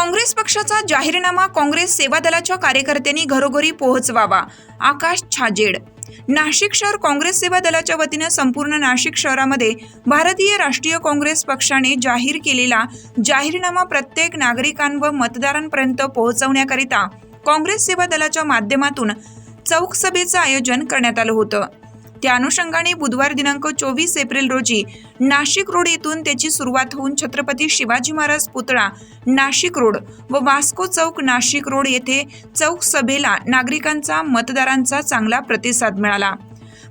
काँग्रेस पक्षाचा जाहीरनामा काँग्रेस सेवा दलाच्या कार्यकर्त्यांनी घरोघरी पोहोचवावा. आकाश छाजेड. नाशिक शहर काँग्रेस सेवा दलाच्या वतीनं संपूर्ण नाशिक शहरामध्ये भारतीय राष्ट्रीय काँग्रेस पक्षाने जाहीर केलेला जाहीरनामा प्रत्येक नागरिकां व मतदारांपर्यंत पोहोचवण्याकरिता काँग्रेस सेवा दलाच्या माध्यमातून चौक सभेचं आयोजन करण्यात आलं होतं. त्या अनुषंगाने बुधवार दिनांक चोवीस एप्रिल रोजी नाशिक रोड येथून त्याची सुरुवात होऊन छत्रपती शिवाजी महाराज पुतळा नाशिक रोड व वास्को चौक नाशिक रोड येथे चौक सभेला नागरिकांचा मतदारांचा चांगला प्रतिसाद मिळाला.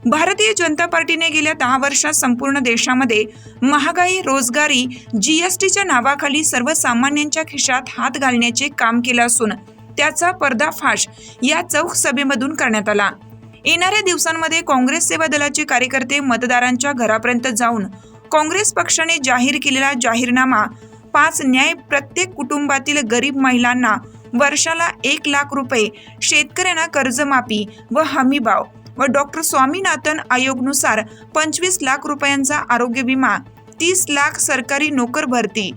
भारतीय जनता पार्टीने गेल्या दहा वर्षात संपूर्ण देशामध्ये महागाई रोजगारी जीएसटीच्या नावाखाली सर्वसामान्यांच्या खिशात हात घालण्याचे काम केलं असून त्याचा पर्दाफाश या चौक सभेमधून करण्यात आला. येणाऱ्या दिवसांमध्ये काँग्रेस सेवा दलाचे कार्यकर्ते मतदारांच्या घरापर्यंत जाऊन काँग्रेस पक्षाने जाहीर केलेला जाहीरनामा पाच न्याय प्रत्येक कुटुंबातील गरीब महिलांना वर्षाला एक लाख रुपये शेतकऱ्यांना कर्जमाफी व हमीभाव व डॉक्टर स्वामीनाथन आयोगनुसार पंचवीस लाख रुपयांचा आरोग्य विमा तीस लाख सरकारी नोकर भरती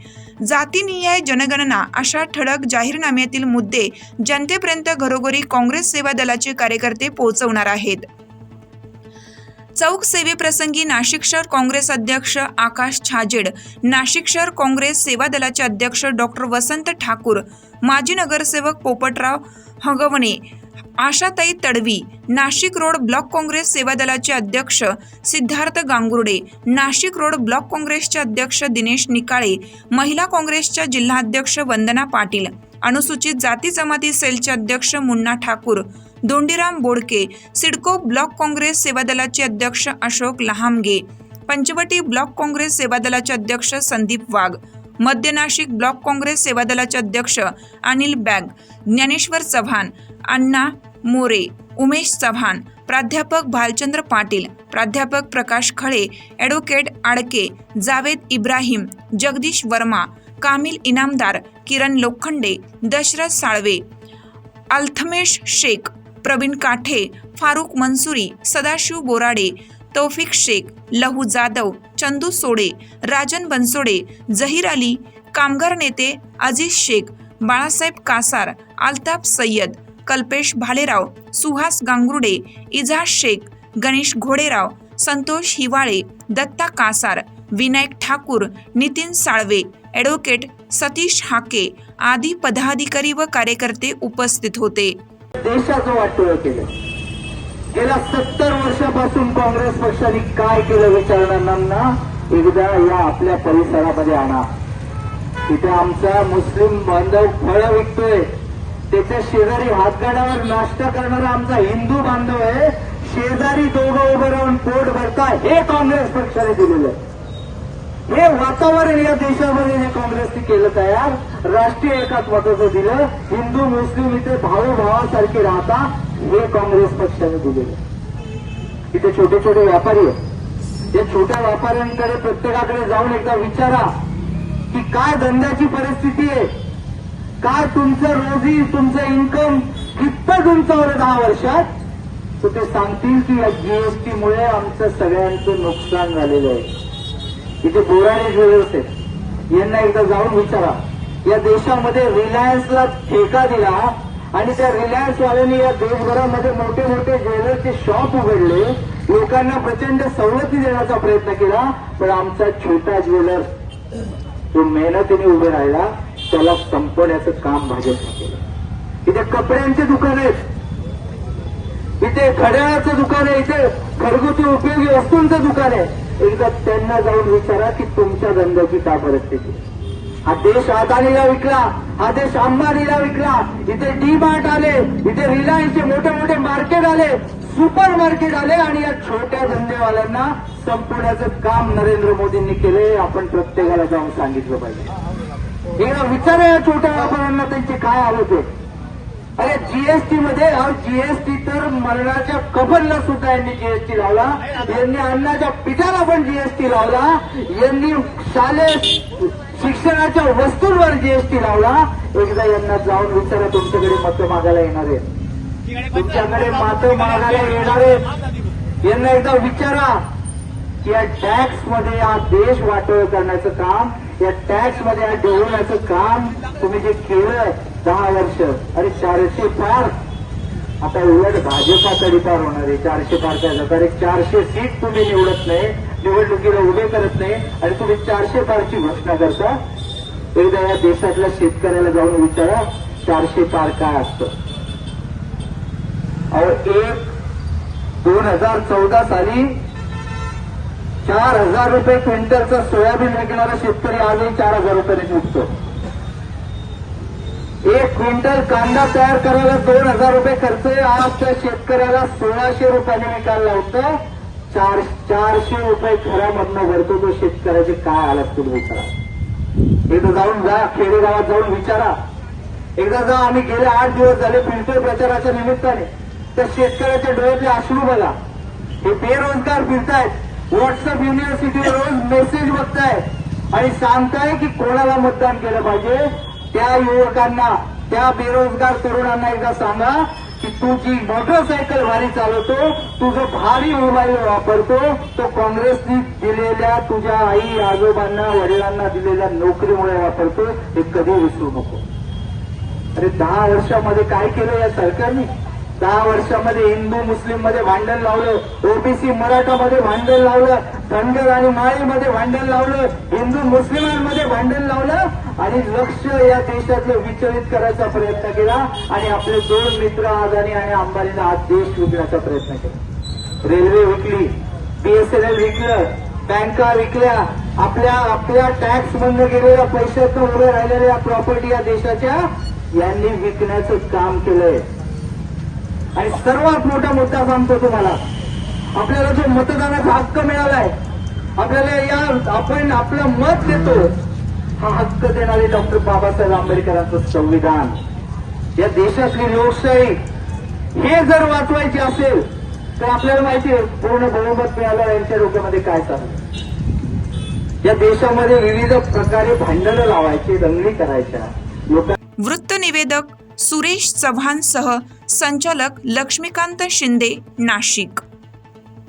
जातीनिय जनगणना अशा ठळक जाहीरनाम्यातील मुद्दे जनतेपर्यंत घरोघरी काँग्रेस सेवा दलाचे कार्यकर्ते पोहोचवणार आहेत. चौक सेवेप्रसंगी नाशिक शहर काँग्रेस अध्यक्ष आकाश छाजेड नाशिक शहर काँग्रेस सेवा दलाचे अध्यक्ष डॉक्टर वसंत ठाकूर माजी नगरसेवक पोपटराव हगवणे आशाताई तडवी नाशिक रोड ब्लॉक काँग्रेस सेवा दलाचे अध्यक्ष सिद्धार्थ गांगुर्डे नाशिक रोड ब्लॉक काँग्रेसचे अध्यक्ष दिनेश निकाळे महिला काँग्रेसच्या जिल्हाध्यक्ष वंदना पाटील अनुसूचित जाती जमाती सेलचे अध्यक्ष मुन्ना ठाकूर दोंडीराम बोडके सिडको ब्लॉक काँग्रेस सेवा दलाचे अध्यक्ष अशोक लहामगे पंचवटी ब्लॉक काँग्रेस सेवा दलाचे अध्यक्ष संदीप वाघ मध्य नाशिक ब्लॉक काँग्रेस सेवा दलाचे अध्यक्ष अनिल बॅग ज्ञानेश्वर चव्हाण अण्णा मोरे उमेश चव्हाण प्राध्यापक भालचंद्र पाटील प्राध्यापक प्रकाश खळे ॲडव्होकेट आडके जावेद इब्राहिम जगदीश वर्मा कामिल इनामदार किरण लोखंडे दशरथ साळवे अल्थमेश शेख प्रवीण काठे फारुख मनसुरी सदाशिव बोराडे तौफिक शेख लहू जाधव चंदू सोडे राजन बनसोडे जहीर अली कामगार नेते अजीज शेख बाळासाहेब कासार अल्ताफ सय्यद कल्पेश भालेराव सुहास गांगुर्डे इजाज शेख गणेश घोडेराव संतोष हिवाळे दत्ता कासार विनायक ठाकूर नितीन साळवे ॲडव्होकेट सतीश हाके आदी पदाधिकारी व कार्यकर्ते उपस्थित होते. देशाचं वाटोळं केलं. गेल्या सत्तर वर्षापासून काँग्रेस पक्षाने काय केलं विचारणाऱ्यांना एकदा या आपल्या परिसरामध्ये आणा. तिथे आमचा मुस्लिम बांधव फळं विकतोय. त्याच्या शेजारी हातगाड्यावर नाश्ता करणारा आमचा हिंदू बांधव आहे. शेजारी दोघं उभं राहून पोट भरता हे काँग्रेस पक्षाने दिलेलं आहे. हे वातावरण या देशामध्ये जे काँग्रेसने केलं तयार. राष्ट्रीय एकात्मत्वाचं दिलं. हिंदू मुस्लिम इथे भाऊ भावभावासारखे राहता. हे काँग्रेस पक्षाने दिलेले. इथे छोटे छोटे व्यापारी आहेत. या छोट्या व्यापाऱ्यांकडे प्रत्येकाकडे जाऊन एकदा विचारा की काय धंद्याची परिस्थिती आहे. काय तुमचं रोजी तुमचं इन्कम कितपत उंचावर दहा वर्षात? तर ते सांगतील की या जीएसटी मुळे आमचं सगळ्यांचं नुकसान झालेलं आहे. इथे बोराडे ज्वेलर्स आहेत यांना एकदा जाऊन विचारा. या देशामध्ये रिलायन्सला ठेका दिला. आणि त्या रिलायन्स वाल्यांनी या देशभरामध्ये मोठे मोठे ज्वेलर्सचे शॉप उघडले. लोकांना प्रचंड सवलती देण्याचा प्रयत्न केला पण आमचा छोटा ज्वेलर जो मेहनतीने उभे राहिला त्याला संपवण्याचं काम भाजपने केलं. इथे कपड्यांचे दुकान आहेत. इथे घड्याळाचं दुकान आहे. इथे घरगुती उपयोगी वस्तूंचं दुकान आहे. एकदा त्यांना जाऊन विचारा की तुमच्या धंद्याची का परिस्थिती हा देश अदानीला विकला. हा देश अंबानीला विकला. इथे डी मार्ट आले. इथे रिलायन्सचे मोठे मोठे मार्केट आले. सुपर मार्केट आले आणि या छोट्या धंदेवाल्यांना संपवण्याचं काम नरेंद्र मोदींनी केले. आपण प्रत्येकाला जाऊन सांगितलं पाहिजे. एकदा विचारा या छोट्या व्यापाऱ्यांना त्यांचे काय आले ते अरे जीएसटी मध्ये जीएसटी तर मरणाच्या कबरला सुद्धा यांनी जीएसटी लावला. यांनी अन्नाच्या पिठाला पण जीएसटी लावला. यांनी शालेय शिक्षणाच्या वस्तूंवर जीएसटी लावला एकदा यांना जाऊन विचारा तुमच्याकडे मतं मागायला येणार आहेत. तुमच्याकडे मतं मागायला येणार आहेत. यांना एकदा विचारा की या टॅक्समध्ये हा देश वाटोळ करण्याचं काम या टॅक्समध्ये या ढवळण्याचं काम तुम्ही जे केलं दहा वर्ष अरे चारशे पार. आता उलट भाजपा पार होणार आहे. चारशे पार काय झालं? एक चारशे सीट तुम्ही निवडत नाही. निवडणुकीला उभे करत नाही आणि तुम्ही चारशे पारची घोषणा करता. एकदा या देशातल्या शेतकऱ्याला जाऊन विचारा चारशे पार काय असतं. अहो एक दोन हजार चौदा साली चार हजार रुपये क्विंटलचा सोयाबीन विकणारा शेतकरी आजही चार हजार रुपयाने विकतो. एक क्विंटल कांदा तयार करायला दोन हजार रुपये खर्च आज त्या शेतकऱ्याला सोळाशे रुपयाने विकायला लावतं. चार चारशे रुपये घरामधनं भरतो तो शेतकऱ्याचे काय हालत तुम्ही विचारा. एकदा जाऊन जा खेडेगावात जाऊन विचारा. एकदा जा आम्ही गेले आठ दिवस झाले फिल्टर प्रचाराच्या निमित्ताने. त्या शेतकऱ्याच्या डोळ्यातले अश्रू बघा. हे बेरोजगार फिरतायत. व्हॉट्सअप युनिव्हर्सिटीवर रोज मेसेज बघतायत. आणि सांगताय की कोणाला मतदान केलं पाहिजे? त्या युवकांना त्या बेरोजगार तरुणांना एकदा सांगा. की तू जी मोटरसायकल भारी चालवतो तू जो भारी मोबाईल वापरतो तो काँग्रेसनी दिलेल्या तुझ्या आई आजोबांना वडिलांना दिलेल्या नोकरीमुळे वापरतो हे कधी विसरू नको. अरे दहा वर्षामध्ये काय केलं या सरकारने? दहा वर्षामध्ये हिंदू मुस्लिममध्ये भांडण लावलं ओबीसी मराठा मध्ये भांडण लावलं धनगर आणि माळीमध्ये भांडण लावलं हिंदू मुस्लिमांमध्ये भांडण लावलं आणि लक्ष या देशातलं विचलित करायचा प्रयत्न केला आणि आपले दोन मित्र आदानी आणि अंबानीला आज देश विकण्याचा प्रयत्न केला. रेल्वे विकली बीएसएनएल विकलं बँका विकल्या आपल्या आपल्या टॅक्स बंद केलेल्या पैशातून उभे राहिलेल्या प्रॉपर्टी या देशाच्या यांनी विकण्याचं काम केलंय. आणि सर्वात मोठा मुद्दा सांगतो तुम्हाला आपल्याला जो मतदानाचा हक्क मिळालाय आपल्याला या आपण आपलं मत देतो हा हक्क देणारे डॉक्टर बाबासाहेब आंबेडकरांचं संविधान. या देशातली लोकशाही हे जर वाचवायची असेल तर आपल्याला माहिती आहे पूर्ण बहुमत मिळालं यांच्या डोक्यामध्ये काय चाललं या देशामध्ये विविध प्रकारे भांडणं लावायची दंगली करायच्या लोक वृत्तनिवेदक सुरेश चव्हाणसह संचालक लक्ष्मीकांत शिंदे नाशिक.